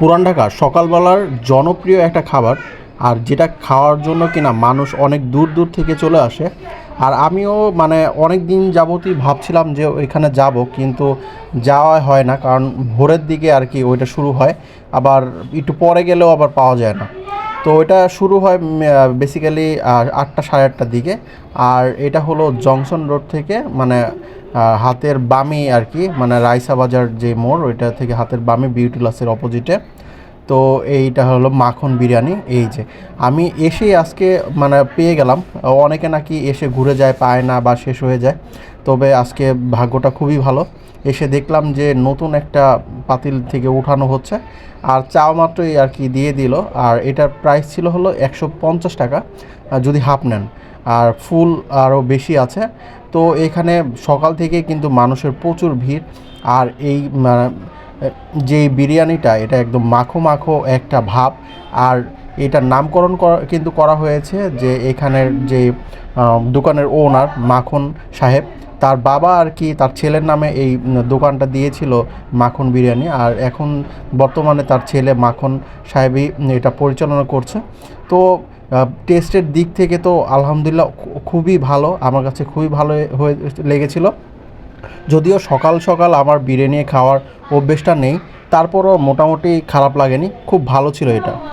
পুরান ঢাকা সকালবেলার জনপ্রিয় একটা খাবার আর যেটা খাওয়ার জন্য কিনা মানুষ অনেক দূর দূর থেকে চলে আসে। আর আমিও মানে অনেক দিন যাবতই ভাবছিলাম যে ওইখানে যাব কিন্তু যাওয়া হয় না কারণ ভোরের দিকে আর কি ওইটা শুরু হয়। আবার একটু পরে গেলেও আবার পাওয়া যায় না। তো এটা শুরু হয় বেসিক্যালি আটটা সাড়ে আটটার দিকে। আর এটা হলো জংশন রোড থেকে মানে হাতের বামে আর কি মানে রাইসা বাজার যে মোড়, ওইটা থেকে হাতের বামে বিউটিলাসের অপোজিটে তো এইটা হলো মাখন বিরিয়ানি এই যে। আমি এসেই আজকে মানে পেয়ে গেলাম। অনেকে নাকি এসে ঘুরে যায় পায় না বা শেষ হয়ে যায়। তবে আজকে ভাগ্যটা খুবই ভালো। এসে দেখলাম যে নতুন একটা পাতিল থেকে উঠানো হচ্ছে। আর চাও মাত্রই আর কি দিয়ে দিল। আর এটার প্রাইস ছিল হলো একশো পঞ্চাশ টাকা যদি হাফ নেন। আর ফুল আরও বেশি আছে। তো এখানে সকাল থেকে কিন্তু মানুষের প্রচুর ভিড়। আর এই মানে, যে বিরিয়ানিটা, এটা একদম মাখো মাখো একটা ভাব। আর এটার নামকরণ করা, কিন্তু করা হয়েছে যে এখানের যে দোকানের ওনার মাখন সাহেব, তার বাবা আর কি, তার ছেলের নামে এই দোকানটা দিয়েছিল মাখন বিরিয়ানি। আর এখন বর্তমানে তার ছেলে মাখন সাহেবই এটা পরিচালনা করছে। তো টেস্টের দিক থেকে তো আলহামদুলিল্লাহ খুবই ভালো, আমার কাছে খুবই ভালো হয়ে, লেগেছিল। যদিও সকাল সকাল আমার বিরিয়ানি খাওয়ার অভ্যেসটা নেই, তারপরও মোটামুটি খারাপ লাগেনি, খুব ভালো ছিল এটা।